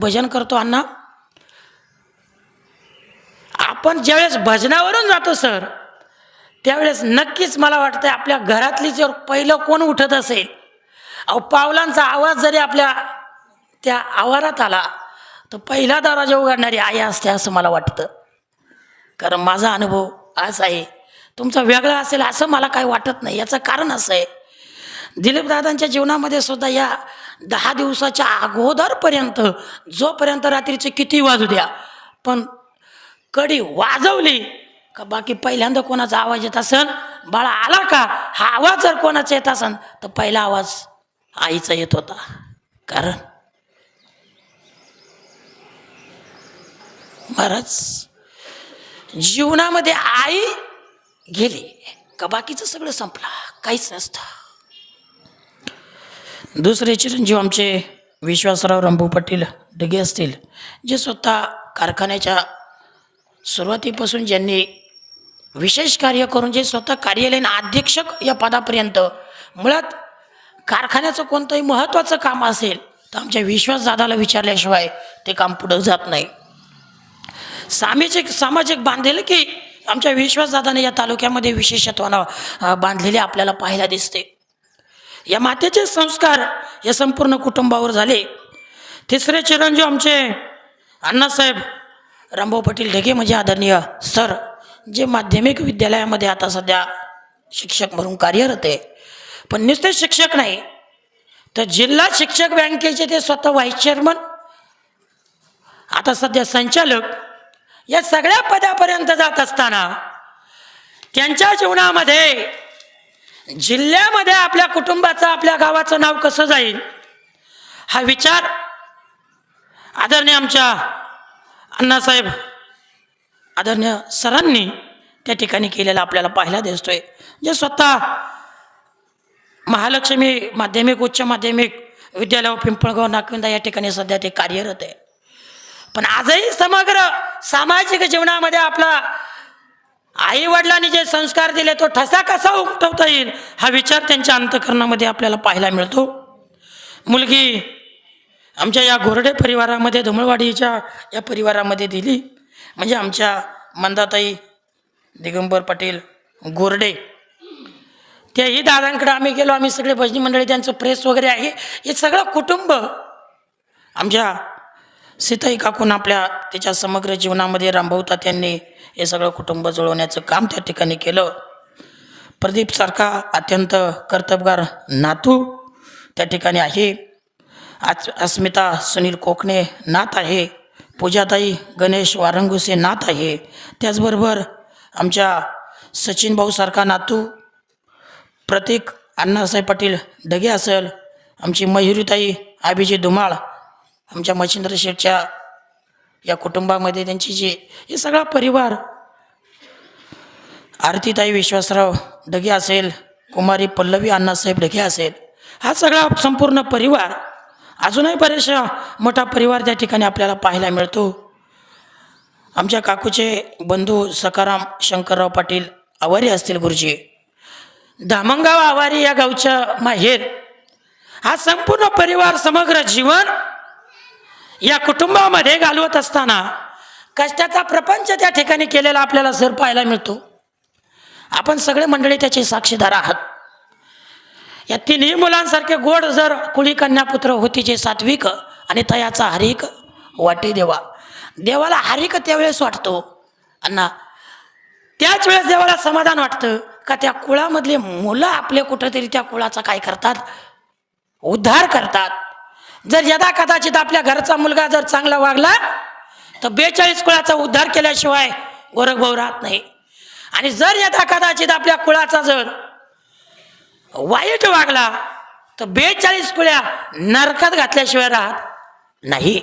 भजन करतो अण्णा. आपण ज्यावेळेस भजनावरून जातो सर त्यावेळेस नक्कीच मला वाटतं आपल्या घरातली जर पहिलं कोण उठत असेल अहो पावलांचा आवाज जरी आपल्या त्या आवारात आला तर पहिला दरवाजा उघडणारी आई असते असं मला वाटतं. कारण माझा अनुभव असा आहे. तुमचा वेगळा असेल असं मला काही वाटत नाही. याचं कारण असं आहे. दिलीपदादांच्या जीवनामध्ये सुद्धा या दहा दिवसाच्या अगोदरपर्यंत जोपर्यंत रात्रीचे किती वाजू द्या पण कडी वाजवली का बाकी पहिल्यांदा कोणाचा आवाज येत असन बाळा आला का? हा आवाज जर कोणाचा येत असन तर पहिला आवाज आईचा येत होता. कारण महाराज जीवनामध्ये आई गेली का बाकीचं सगळं संपलं काहीच नसतं. दुसरे चिरंजीव आमचे विश्वासराव रंभू पाटील डगे असतील जे स्वतः कारखान्याच्या सुरुवातीपासून ज्यांनी विशेष कार्य करून जे स्वतः कार्यालयीन अधीक्षक या पदापर्यंत मुळात कारखान्याचं कोणतंही महत्त्वाचं काम असेल तर आमच्या विश्वासदादाला विचारल्याशिवाय ते काम पुढं जात नाही. सामाजिक सामाजिक बांधलेलं की आमच्या विश्वासदादाने या तालुक्यामध्ये विशेषत्वानं बांधलेले आपल्याला पाहायला दिसते. या मातेचे संस्कार या संपूर्ण कुटुंबावर झाले. तिसरे चिरंजीव आमचे अण्णासाहेब रामभाऊ पाटील ढगे म्हणजे आदरणीय सर जे माध्यमिक विद्यालयामध्ये आता सध्या शिक्षक म्हणून कार्यरत आहे. पण नुसते शिक्षक नाही तर जिल्हा शिक्षक बँकेचे ते स्वतः व्हाईस चेअरमन आता सध्या संचालक या सगळ्या पदापर्यंत जात असताना त्यांच्या जीवनामध्ये जिल्ह्यामध्ये आपल्या कुटुंबाचं आपल्या गावाचं नाव कसं जाईल? हा विचार आदरणीय आमच्या अण्णासाहेब आदरणीय सरांनी त्या ठिकाणी केलेला आपल्याला पाहायला दिसतोय. जे स्वतः महालक्ष्मी माध्यमिक उच्च माध्यमिक विद्यालय पिंपळगाव नागविंदा या ठिकाणी सध्या ते कार्यरत आहे. पण आजही समग्र सामाजिक जीवनामध्ये आपला आई वडिलांनी जे संस्कार दिले तो ठसा कसा उमटवता येईल? हा विचार त्यांच्या अंतकरणामध्ये आपल्याला पाहायला मिळतो. मुलगी आमच्या या घोरडे परिवारामध्ये धुमळवाडीच्या या परिवारामध्ये दिली. म्हणजे आमच्या मंदाताई दिगंबर पाटील गोरडे त्याही दादांकडे आम्ही गेलो. आम्ही सगळे भजनी मंडळी त्यांचं प्रेस वगैरे आहे. हे सगळं कुटुंब आमच्या सीताई काकून आपल्या तिच्या समग्र जीवनामध्ये रामभाऊ त्यांनी हे सगळं कुटुंब जुळवण्याचं काम त्या ठिकाणी केलं. प्रदीपसारखा अत्यंत कर्तबगार नातू त्या ठिकाणी आहे. आज अस्मिता सुनील कोकणे नात आहे. पूजाताई गणेश वारंगुसे नात आहे. त्याचबरोबर आमच्या सचिन भाऊसारखा नातू प्रतीक अण्णासाहेब पाटील डगे असेल आमची मयुरीताई आबीजी धुमाळ आमच्या मच्छिंद्र शेठच्या या कुटुंबामध्ये त्यांची जी हे सगळा परिवार आरतीताई विश्वासराव डगे असेल कुमारी पल्लवी अण्णासाहेब डगे असेल हा सगळा संपूर्ण परिवार अजूनही बरेचशा मोठा परिवार त्या ठिकाणी आपल्याला पाहायला मिळतो. आमच्या काकूचे बंधू सकाराम शंकरराव पाटील आवारी असतील गुरुजी. दामंगाव आवारी या गावच्या माहेर हा संपूर्ण परिवार समग्र जीवन या कुटुंबामध्ये घालवत असताना कष्टाचा प्रपंच त्या ठिकाणी केलेला आपल्याला सर पाहायला मिळतो. आपण सगळे मंडळी त्याचे साक्षीदार आहात. या तिन्ही मुलांसारखे गोड जर कुळी कन्यापुत्र होती जे सात्विक आणि तयाचा हरिक वाटे देवा. देवाला हरिक त्यावेळेस वाटतो. अण्णा त्याच वेळेस देवाला समाधान वाटतं का त्या कुळामधले मुलं आपले कुठंतरी त्या कुळाचा काय करतात? उद्धार करतात. जर यदा कदाचित आपल्या घरचा मुलगा जर चांगला वागला तर बेचाळीस कुळाचा उद्धार केल्याशिवाय गोरखभाऊ राहत नाही. आणि जर यदा कदाचित आपल्या कुळाचा जर वाईट वागला तर बेचाळीस कुळ्या नरकात घातल्याशिवाय राहत नाही.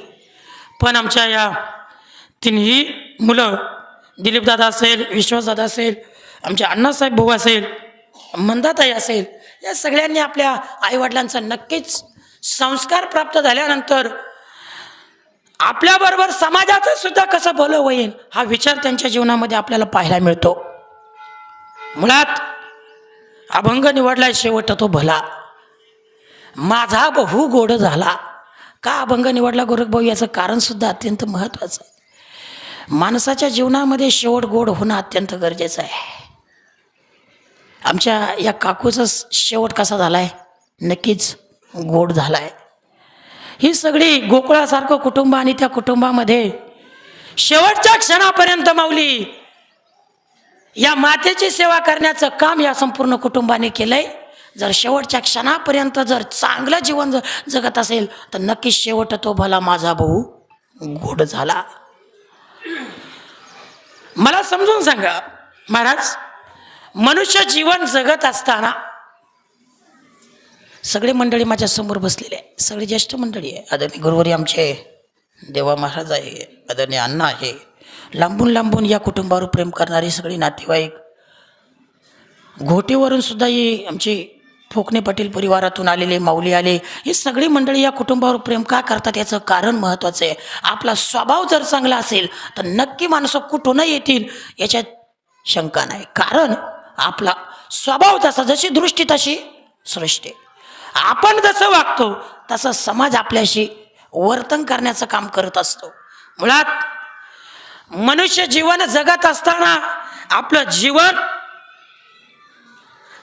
पण आमच्या या तिन्ही मुलं दिलीपदादा असेल विश्वासदादा असेल आमचे अण्णासाहेब भाऊ असेल मंदाताई असेल या सगळ्यांनी आपल्या आईवडिलांचा नक्कीच संस्कार प्राप्त झाल्यानंतर आपल्याबरोबर समाजाचं सुद्धा कसं भलं होईल हा विचार त्यांच्या जीवनामध्ये आपल्याला पाहायला मिळतो. मुळात अभंग निवडला शेवट तो भला. माझा बहु गोड झाला. का अभंग निवडला गोरखभाऊ? याचं कारणसुद्धा अत्यंत महत्त्वाचं आहे. माणसाच्या जीवनामध्ये शेवट गोड होणं अत्यंत गरजेचं आहे. आमच्या या काकूचा शेवट कसा झाला आहे नक्कीच गोड झाला आहे ही सगळी गोकुळासारखं कुटुंब आणि त्या कुटुंबामध्ये शेवटच्या क्षणापर्यंत माऊली या मातेची सेवा करण्याचं काम या संपूर्ण कुटुंबाने केलंय. जर शेवटच्या क्षणापर्यंत जर चांगलं जीवन जगत असेल तर नक्कीच शेवट तो भला माझा भाऊ गोड झाला. मला समजून सांगा महाराज मनुष्य जीवन जगत असताना सगळे मंडळी माझ्यासमोर बसलेले आहे सगळे ज्येष्ठ मंडळी आहे आदरणीय गुरुवारी आमचे देवा महाराज आहे आदरणीय अण्णा आहे. लांबून लांबून या कुटुंबावर प्रेम करणारी सगळी नातेवाईक. घोटीवरून सुद्धा ही आमची ठोकणे पाटील परिवारातून आलेले माऊली आले. ही सगळी मंडळी या कुटुंबावर प्रेम का करतात याचं कारण महत्त्वाचं आहे. आपला स्वभाव जर चांगला असेल तर नक्की माणसं कुठूनही येतील याच्यात शंका नाही. कारण आपला स्वभाव तसा जशी दृष्टी तशी सृष्टी आपण जसं वागतो तसं समाज आपल्याशी वर्तन करण्याचं काम करत असतो. मुळात मनुष्य जीवन जगत असताना आपलं जीवन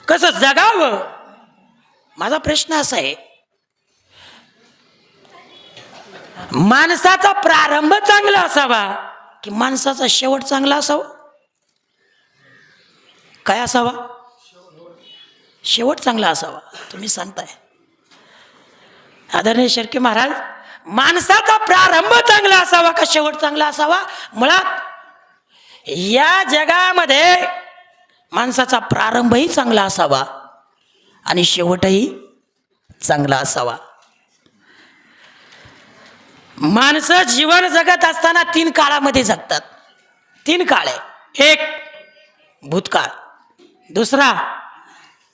कसं जगावं? माझा प्रश्न असा आहे माणसाचा प्रारंभ चांगला असावा की माणसाचा शेवट चांगला असावा? काय असावा? शेवट चांगला असावा तुम्ही सांगताय. आदरणीय शेळके महाराज माणसाचा प्रारंभ चांगला असावा का शेवट चांगला असावा? मुळात या जगामध्ये माणसाचा प्रारंभही चांगला असावा आणि शेवटही चांगला असावा. माणसं जीवन जगत असताना तीन काळामध्ये जगतात. तीन काळ. आहे एक भूतकाळ दुसरा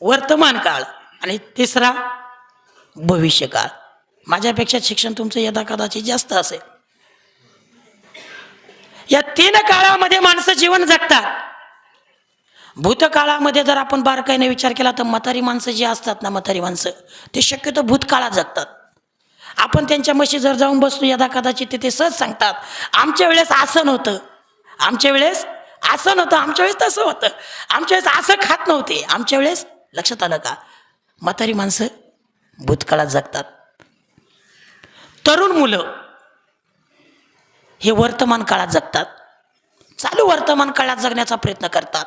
वर्तमान काळ आणि तिसरा भविष्यकाळ. माझ्यापेक्षा शिक्षण तुमचं यदा कदाचित जास्त असेल. या तीन काळामध्ये माणसं जीवन जगतात. भूतकाळामध्ये जर आपण बारकाईने विचार केला तर म्हातारी माणसं जी असतात ना म्हातारी माणसं ते शक्यतो भूतकाळात जगतात. आपण त्यांच्या म्हशी जर जाऊन बसलो यदा कदाचित ते ते सहज सांगतात आमच्या वेळेस आसन होतं आमच्या वेळेस आसन होतं आमच्या वेळेस तसं होतं. आमच्या वेळेस असं खात नव्हते. आमच्या वेळेस लक्षात आलं का? म्हातारी माणसं भूतकाळात जगतात. तरुण मुलं हे वर्तमान काळात जगतात. चालू वर्तमान काळात जगण्याचा प्रयत्न करतात.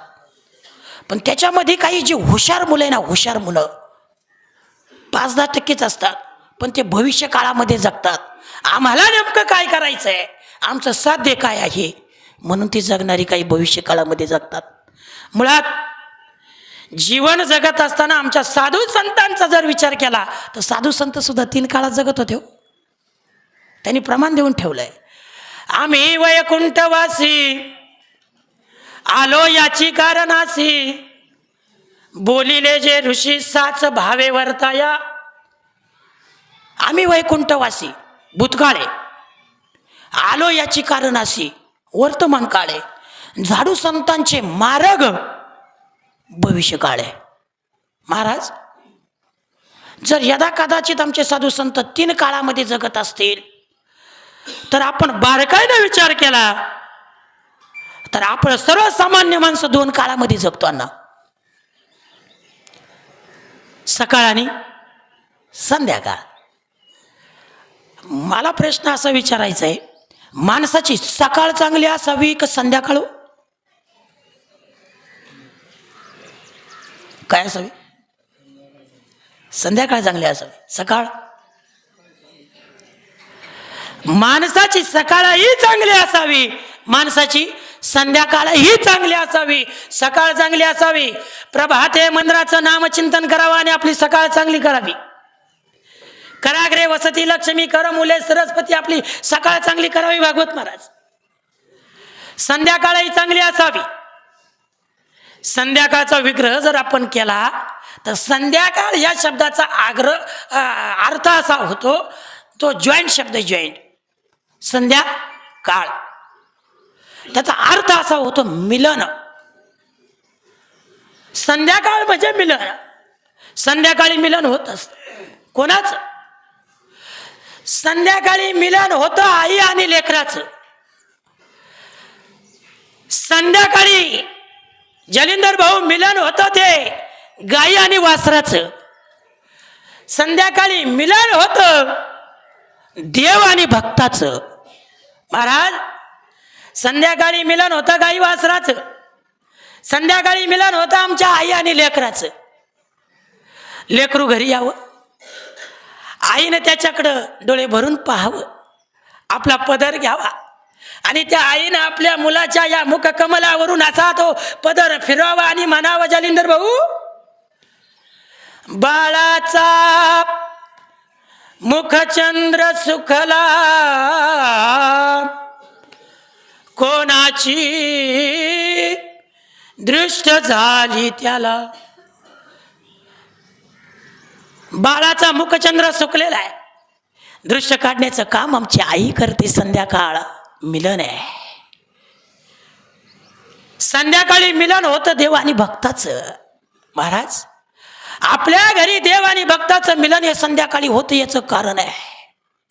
पण त्याच्यामध्ये काही जी हुशार मुलं आहे ना हुशार मुलं पाच दहा टक्केच असतात पण ते भविष्य काळामध्ये जगतात. आम्हाला नेमकं काय करायचं आहे आमचं साध्य काय आहे? म्हणून ती जगणारी काही भविष्य काळामध्ये जगतात. मुळात जीवन जगत असताना आमच्या साधू संतांचा जर विचार केला तर साधू संत सुद्धा तीन काळात जगत होते हो. त्यांनी प्रमाण देऊन ठेवलं आहे आम्ही वैकुंठवासी आलो याची कारणासी. बोलिले जे ऋषी साच भावे वर्ताया. आम्ही वैकुंठवासी भूतकाळे. आलो याची कारणासी वर्तमान काळे. झाडू संतांचे मार्ग भविष्य काळे. महाराज जर यदा कदाचित आमचे साधू संत तीन काळामध्ये जगत असतील तर आपण बारकाईनं विचार केला. तर आपण सर्वसामान्य माणसं दोन काळामध्ये जगतो अण्णा. सकाळ आणि संध्याकाळ. मला प्रश्न असा विचारायचा आहे माणसाची सकाळ चांगली असावी का संध्याकाळ हो? काय असावी? संध्याकाळ चांगली असावी. सकाळ माणसाची सकाळही चांगली असावी. माणसाची संध्याकाळही चांगली असावी. सकाळ चांगली असावी. प्रभाते मंदिराचं नामचिंतन करावं आणि आपली सकाळ चांगली करावी. कराग्रे वसती लक्ष्मी कर मुले सरस्वती आपली सकाळ चांगली करावी भागवत महाराज. संध्याकाळही चांगली असावी. संध्याकाळचा विग्रह जर आपण केला तर संध्याकाळ या शब्दाचा आग्रह अर्थ असा होतो तो जॉईंट शब्द जॉईंट संध्याकाळ त्याचा अर्थ असा होतो मिलन. संध्याकाळ म्हणजे मिलन. संध्याकाळी मिलन होत असत. कोणाचं? संध्याकाळी मिलन होतं आई आणि लेकराचं. संध्याकाळी जलिंदर भाऊ मिलन होतं ते गाई आणि वासराचं. संध्याकाळी मिलन होतं देव आणि भक्ताचं. महाराज संध्याकाळी मिलन होतं गाई वासराचं. संध्याकाळी मिलन होतं आमच्या आई आणि लेकराचं. लेकरू घरी यावं. आईनं त्याच्याकडं डोळे भरून पाहावं. आपला पदर घ्यावा. आणि त्या आईनं आपल्या मुलाच्या या मुख कमलावरून असा तो पदर फिरवावा आणि म्हणावा जालिंदर भाऊ बाळाचा मुखचंद्र सुखला. कोणाची दृष्ट झाली त्याला? बाळाचा मुखचंद्र सुकलेला आहे. दृश्य काढण्याचं काम आमची आई करते संध्याकाळ. मिलन आहे. संध्याकाळी मिलन होतं देव आणि भक्ताचं. महाराज आपल्या घरी देव आणि भक्ताचं मिलन हे संध्याकाळी होतं याचं कारण आहे.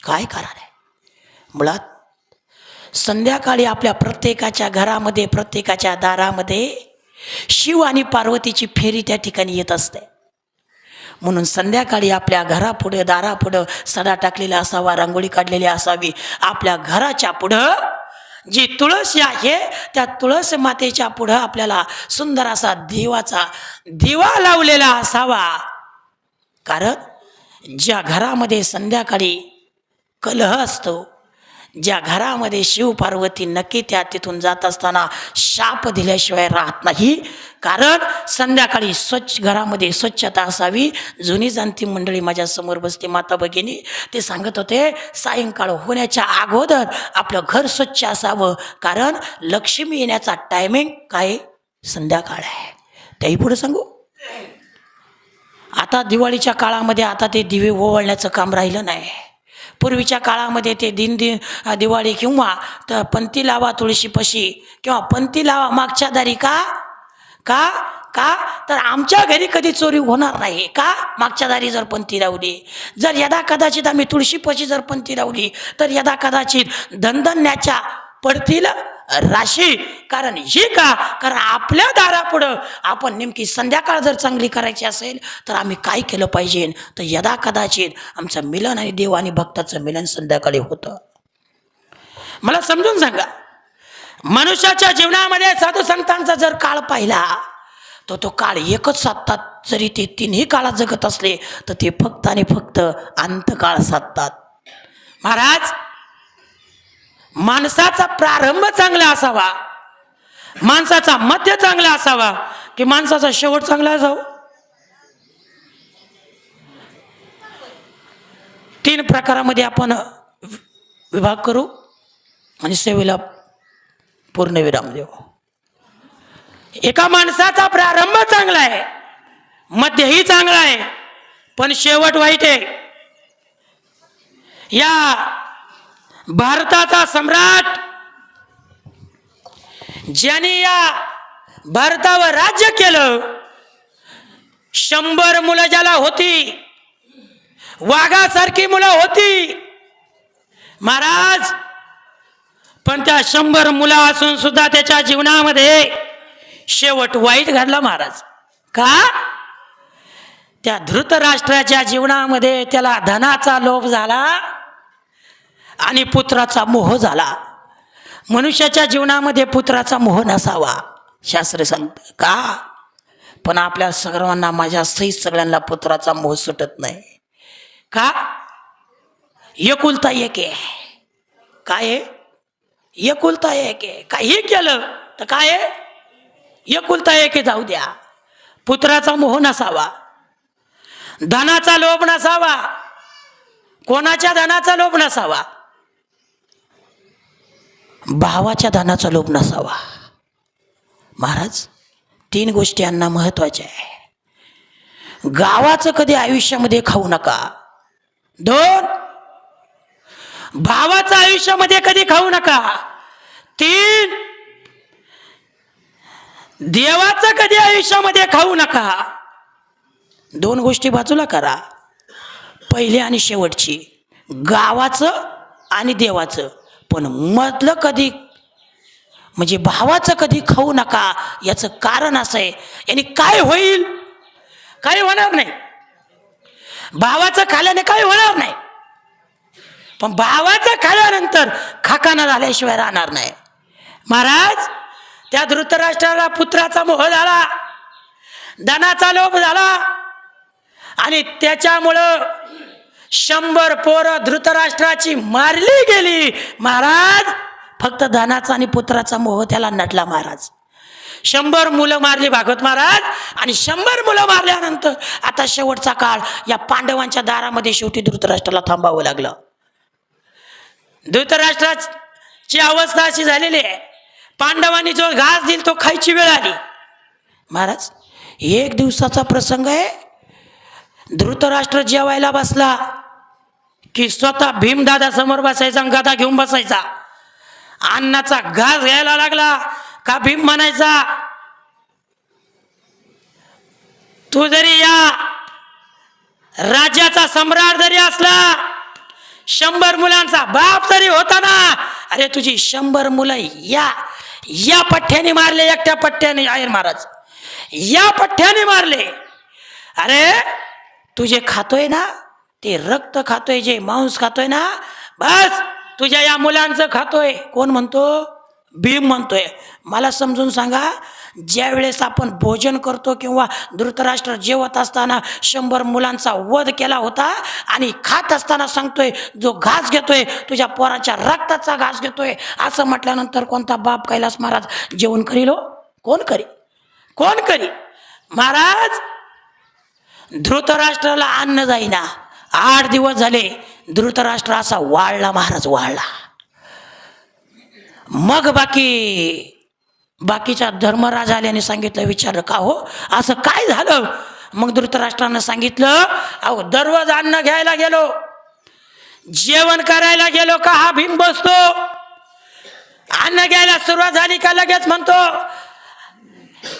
काय कारण आहे? मुळात संध्याकाळी आपल्या प्रत्येकाच्या घरामध्ये प्रत्येकाच्या दारामध्ये शिव आणि पार्वतीची फेरी त्या ठिकाणी येत असते. म्हणून संध्याकाळी आपल्या घरापुढं दारापुढं सडा टाकलेला असावा रांगोळी काढलेली असावी आपल्या घराच्या पुढं जी तुळस आहे त्या तुळस मातेच्या पुढं आपल्याला सुंदर असा देवाचा दिवा लावलेला असावा. कारण ज्या घरामध्ये संध्याकाळी कलह असतो ज्या घरामध्ये शिव पार्वती नक्की त्या तिथून जात असताना शाप दिल्याशिवाय राहत नाही. कारण संध्याकाळी स्वच्छ घरामध्ये स्वच्छता असावी. जुनी जाणती मंडळी माझ्यासमोर बसते माता भगिनी. ते सांगत होते सायंकाळ होण्याच्या अगोदर आपलं घर स्वच्छ असावं. कारण लक्ष्मी येण्याचा टायमिंग काय? संध्याकाळ आहे. त्याही पुढे सांगू? आता दिवाळीच्या काळामध्ये आता ते दिवे ओवळण्याचं काम राहिलं नाही. पूर्वीच्या काळामध्ये ते दिन दि दिवाळी किंवा तर पंथी लावा तुळशीपशी किंवा पंथी लावा मागच्या दारी का? का? का? तर आमच्या घरी कधी चोरी होणार नाही. का? मागच्या दारी जर पंथी लावली जर यदा कदाचित आम्ही तुळशीपशी जर पंथी लावली तर यदा कदाचित धनधन्याच्या पडतील राशी. कारण ही का? कारण आपल्या दारापुढं आपण नेमकी संध्याकाळ जर चांगली करायची असेल तर आम्ही काय केलं पाहिजे? तर यदा कदाचित आमचं मिलन आणि देव आणि भक्ताचं मिलन संध्याकाळी होतं. मला समजून सांगा मनुष्याच्या जीवनामध्ये साधू संतांचा जर काळ पाहिला तर तो काळ एकच साधतात. जरी ते तिन्ही काळात जगत असले तर ते फक्त आणि फक्त अंतकाळ साधतात. महाराज माणसाचा प्रारंभ चांगला असावा. माणसाचा मध्य चांगला असावा. की माणसाचा शेवट चांगला असावा? तीन प्रकारामध्ये आपण विभाग करू आणि सेवेला पूर्ण विराम देऊ. एका माणसाचा प्रारंभ चांगला आहे. मध्यही चांगला आहे. पण शेवट वाईट आहे. या भारताचा सम्राट. ज्याने या भारतावर राज्य केलं शंभर मुलं ज्याला होती वाघासारखी मुलं होती महाराज. पण त्या शंभर मुलं असून सुद्धा त्याच्या जीवनामध्ये शेवट वाईट घडला महाराज. का? त्या धृतराष्ट्राच्या जीवनामध्ये त्याला धनाचा लोभ झाला. आणि पुत्राचा मोह झाला. मनुष्याच्या जीवनामध्ये पुत्राचा मोह नसावा. शास्त्र सांगत का? पण आपल्या सर्वांना माझ्या सहित सगळ्यांना पुत्राचा मोह सुटत नाही. का? एकुलता एक आहे. काय आहे? एकुलता एक आहे. काही केलं? तर काय आहे? एकुलता एक आहे जाऊ द्या. पुत्राचा मोह नसावा. धनाचा लोभ नसावा. कोणाच्या धनाचा लोभ नसावा? भावाच्या धनाचा लोभ नसावा. महाराज तीन गोष्टी यांना महत्त्वाच्या आहे. गावाचं कधी आयुष्यामध्ये खाऊ नका. दोन भावाचं आयुष्यामध्ये कधी खाऊ नका. तीन देवाचं कधी आयुष्यामध्ये खाऊ नका. दोन गोष्टी बाजूला करा. पहिली आणि शेवटची गावाचं आणि देवाचं. पण मधलं कधी म्हणजे भावाचं कधी खाऊ नका याचं कारण असं आहे. याने काय होईल? काही होणार नाही. भावाचं खाल्याने काही होणार नाही. पण भावाचं खाल्यानंतर खाकाना झाल्याशिवाय राहणार नाही. महाराज त्या धृतराष्ट्राला पुत्राचा मोह झाला धनाचा लोभ झाला आणि त्याच्यामुळं शंभर पोरं धृतराष्ट्राची मारली गेली. महाराज फक्त धनाचा आणि पुत्राचा मोह त्याला नटला महाराज. शंभर मुलं मारली भागवत महाराज आणि शंभर मुलं मारल्यानंतर आता शेवटचा काळ या पांडवांच्या दारामध्ये शेवटी धृतराष्ट्राला थांबावं लागलं. धृतराष्ट्राची अवस्था अशी झालेली आहे. पांडवांनी जो घास दिल तो खायची वेळ आली. महाराज एक दिवसाचा प्रसंग आहे. धृतराष्ट्र जेवायला बसला. की स्वतः भीमदादा समोर बसायचा गदा घेऊन बसायचा. अन्नाचा घास घ्यायला लागला. का भीम म्हणायचा तू जरी या राज्याचा सम्राट जरी असला शंभर मुलांचा बाप जरी होता ना अरे तुझी शंभर मुलं या या पठ्ठ्याने मारले एकट्या पठ्ठ्याने आहे महाराज. या पठ्ठ्याने मारले. अरे तुझे खातोय ना ते रक्त खातोय जे मांस खातोय ना बस तुझ्या या मुलांचं खातोय. कोण म्हणतो? भीम म्हणतोय. मला समजून सांगा ज्या वेळेस आपण भोजन करतो किंवा धृतराष्ट्र जेवत असताना शंभर मुलांचा वध केला होता आणि खात असताना सांगतोय जो घास घेतोय तुझ्या पोराच्या रक्ताचा घास घेतोय असं म्हटल्यानंतर कोणता बाप कैलास महाराज जेवण करील हो? कोण करी? कोण करी? महाराज धृतराष्ट्राला अन्न जाईना. आठ दिवस झाले धृतराष्ट्र असा वाळला महाराज वाळला. मग बाकी बाकीच्या धर्मराज सांगितलं विचारलं का हो? असं काय झालं? मग धृतराष्ट्रानं सांगितलं अहो दररोज अन्न घ्यायला गेलो. जेवण करायला गेलो का हा भीम बसतो? अन्न घ्यायला सुरुवात झाली का लगेच म्हणतो.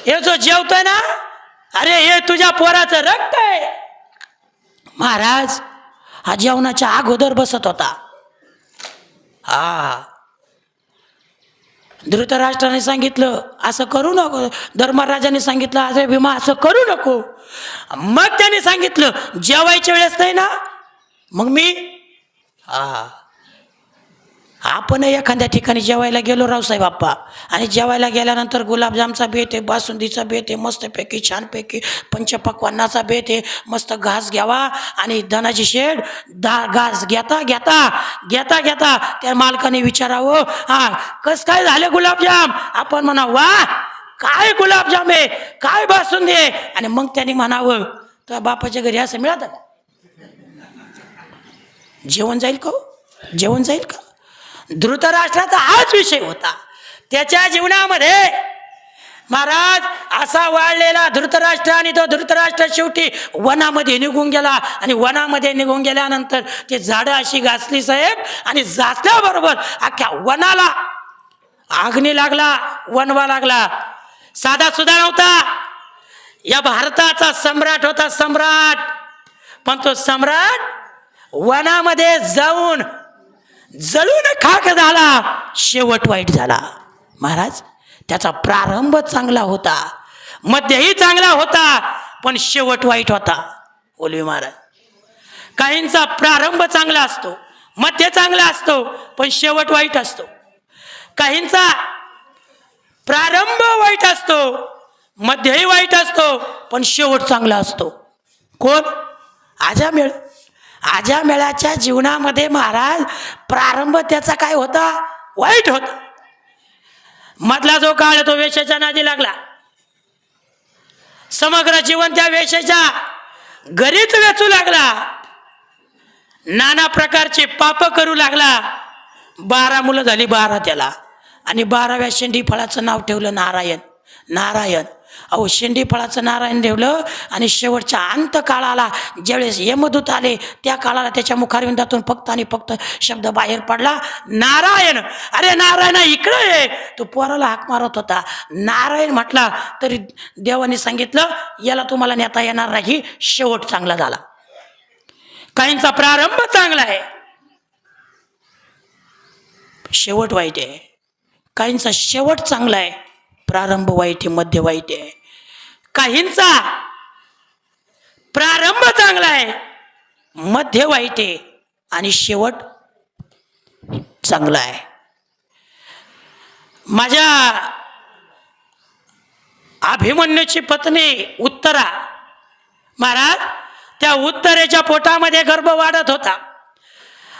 हे जो जेवतोय ना अरे हे तुझ्या पोराचं रक्त आहे. महाराज हा जेवणाच्या अगोदर बसत होता. हा. धृतराष्ट्राने सांगितलं असं करू नको. धर्मराजाने सांगितलं अरे भीमा असं करू नको. मग त्याने सांगितलं जेवायच्या वेळेस नाही ना? मग मी? हा. आपण एखाद्या ठिकाणी जेवायला गेलो रावसाहेब बाप्पा आणि जेवायला गेल्यानंतर गुलाबजामचा बेत आहे बासुंदीचा बेत आहे मस्तपैकी छानपैकी पंचपक्वान्नाचा बेत आहे. मस्त घास घ्यावा आणि धनाची शेड दा घास घेता घेता घेता घेता. त्या मालकाने विचारावं हा कस काय झालं गुलाबजाम? आपण म्हणा वा काय गुलाबजाम आहे? काय बासुंदी आहे? आणि मग त्याने म्हणावं तर बापाच्या घरी असं मिळतं का? जेवण जाईल का हो? जेवण जाईल का? धृतराष्ट्राचा हाच विषय होता. त्याच्या जीवनामध्ये महाराज असा वाढलेला धृतराष्ट्र आणि तो धृतराष्ट्र शेवटी वनामध्ये निघून गेला. आणि वनामध्ये निघून गेल्यानंतर ते झाडं अशी घासली साहेब आणि जासल्याबरोबर अख्ख्या वनाला आग्नी लागला वनवा लागला. साधा सुद्धा नव्हता या भारताचा सम्राट होता सम्राट. पण तो सम्राट वनामध्ये जाऊन जळून खाक झाला. शेवट वाईट झाला. महाराज त्याचा प्रारंभ चांगला होता. मध्यही चांगला होता पण शेवट वाईट होता. ओलवी महाराज. काहींचा प्रारंभ चांगला असतो मध्य चांगला असतो पण शेवट वाईट असतो. काहींचा प्रारंभ वाईट असतो मध्यही वाईट असतो पण शेवट चांगला असतो. कोण? आजा मिळ. आजामेळाच्या जीवनामध्ये महाराज प्रारंभ त्याचा काय होता? वाईट होता. मधला जो काळ आहे तो वेशाच्या नादी लागला. समग्र जीवन त्या वेशाच्या घरीच वेचू लागला. नाना प्रकारचे पाप करू लागला. बारा मुलं झाली बारा त्याला. आणि बाराव्या शेंडी फळाचं नाव ठेवलं नारायण. नारायण. अहो शेंडी फळाचं नारायण ठेवलं आणि शेवटच्या अंत काळाला ज्यावेळेस यमदूत आले त्या काळाला त्याच्या मुखारविंदातून फक्त आणि फक्त शब्द बाहेर पडला नारायण अरे नारायण इकडे ये. तो पोराला हाक मारत होता. नारायण म्हटला तरी देवाने सांगितलं याला तुम्हाला नेता येणार नाही शेवट चांगला झाला. काहींचा प्रारंभ चांगला आहे. शेवट वाईट आहे. काहींचा शेवट चांगला आहे. प्रारंभ वाईट आहे मध्य वाईट आहे. काहींचा प्रारंभ चांगला आहे मध्य वाईट आहे आणि शेवट चांगला आहे. माझ्या अभिमन्यूची पत्नी उत्तरा महाराज त्या उत्तरेच्या पोटामध्ये गर्भ वाढत होता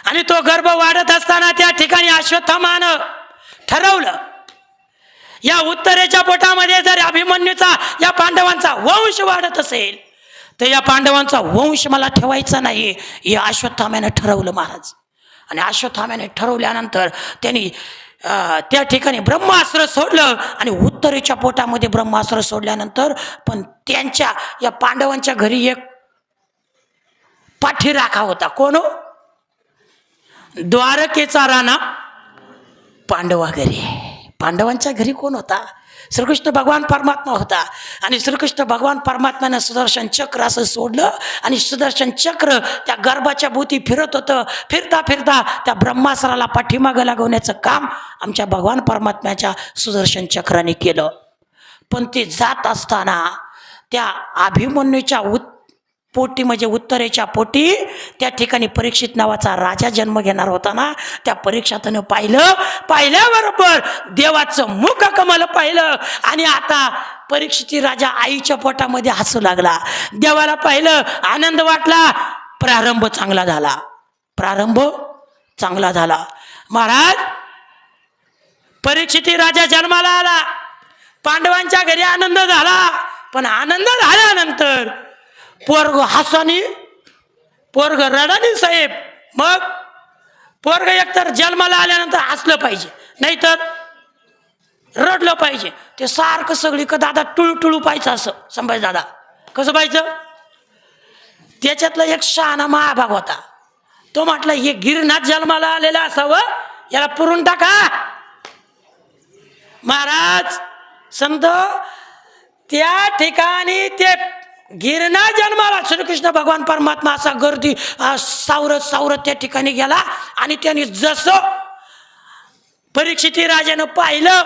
आणि तो गर्भ वाढत असताना त्या ठिकाणी अश्वत्थामानं ठरवलं या उत्तरेच्या पोटामध्ये जर अभिमन्यूचा या पांडवांचा वंश वाढत असेल तर या पांडवांचा वंश मला ठेवायचा नाही हे अश्वत्थाम्यानं ठरवलं महाराज. आणि अश्वत्थाम्याने ठरवल्यानंतर त्यांनी त्या ठिकाणी ब्रह्मास्त्र सोडलं आणि उत्तरेच्या पोटामध्ये ब्रह्मास्त्र सोडल्यानंतर पण त्यांच्या या पांडवांच्या घरी एक पाठीराखा होता. कोण हो? द्वारकेचा राणा पांडवा घरी. पांडवांच्या घरी कोण होता? श्रीकृष्ण भगवान परमात्मा होता. आणि श्रीकृष्ण भगवान परमात्म्यानं सुदर्शन चक्र असं सोडलं आणि सुदर्शन चक्र त्या गर्भाच्या भोवती फिरत होतं. फिरता फिरता त्या ब्रह्मासराला पाठीमागं लागवण्याचं काम आमच्या भगवान परमात्म्याच्या सुदर्शन चक्राने केलं. पण ते जात असताना त्या अभिमन्यूच्या उत पोटी म्हणजे उत्तरेच्या पोटी. त्या ठिकाणी परीक्षित नावाचा राजा जन्म घेणार होता ना. त्या परीक्षातनं पाहिलं पाहिल्याबरोबर देवाचं मुख कमल पाहिलं. आणि आता परीक्षिती राजा आईच्या पोटामध्ये हसू लागला. देवाला पाहिलं आनंद वाटला. प्रारंभ चांगला झाला. प्रारंभ चांगला झाला. महाराज परीक्षिती राजा जन्माला आला. पांडवांच्या घरी आनंद झाला. पण आनंद झाल्यानंतर पोरग हसानी पोरग रडानी साहेब. मग पोरग एकतर जन्माला आल्यानंतर हसलं पाहिजे नाहीतर रडलं पाहिजे. ते सारखं सगळी का दादा टुळू टुळू पाहिजे असं संभाजी दादा. कसं पाहिजे त्याच्यातला एक शहाणा महाभाग होता. तो म्हटला हे गिरनाथ जन्माला आलेला असावं याला पुरून टाका. महाराज संत त्या ठिकाणी ते गिरणा जन्माला. श्रीकृष्ण भगवान परमात्मा असा गर्दी सावरत सावरत त्या ठिकाणी गेला आणि त्यांनी जसं परीक्षिती राजानं पाहिलं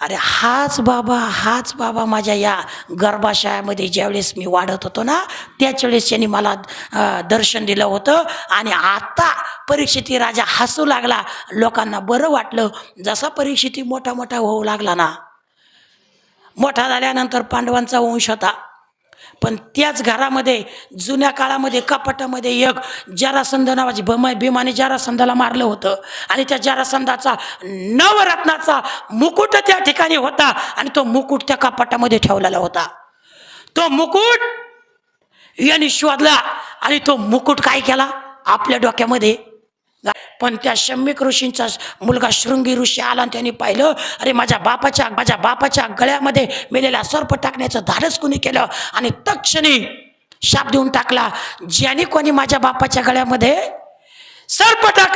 अरे हाच बाबा हाच बाबा माझ्या या गर्भाशयामध्ये ज्यावेळेस मी वाढत होतो ना त्याच वेळेस त्यांनी मला दर्शन दिलं होतं आणि आता परीक्षिती राजा हसू लागला. लोकांना बरं वाटलं जसा परीक्षिती मोठा मोठा होऊ लागला ना. मोठा झाल्यानंतर पांडवांचा वंश होता. पण त्याच घरामध्ये जुन्या काळामध्ये कपाटामध्ये एक जरासंध नावाची भम भीमाने जरासंधाला मारलं होतं. आणि त्या जरासंधाचा नवरत्नाचा मुकुट त्या ठिकाणी होता आणि तो मुकुट त्या कपाटामध्ये ठेवलेला होता. तो मुकुट यांनी शोधला आणि तो मुकुट काय केला? आपल्या डोक्यामध्ये पण त्या शम्यक ऋषींचा मुलगा शृंगी ऋषी आला आणि त्यांनी पाहिलं अरे माझ्या बापाच्या माझ्या बापाच्या गळ्यामध्ये मेलेला सर्प टाकण्याचं धाडस कुणी केलं? आणि तक्षणी शाप देऊन टाकला. ज्याने कोणी माझ्या बापाच्या गळ्यामध्ये सर्प टाकला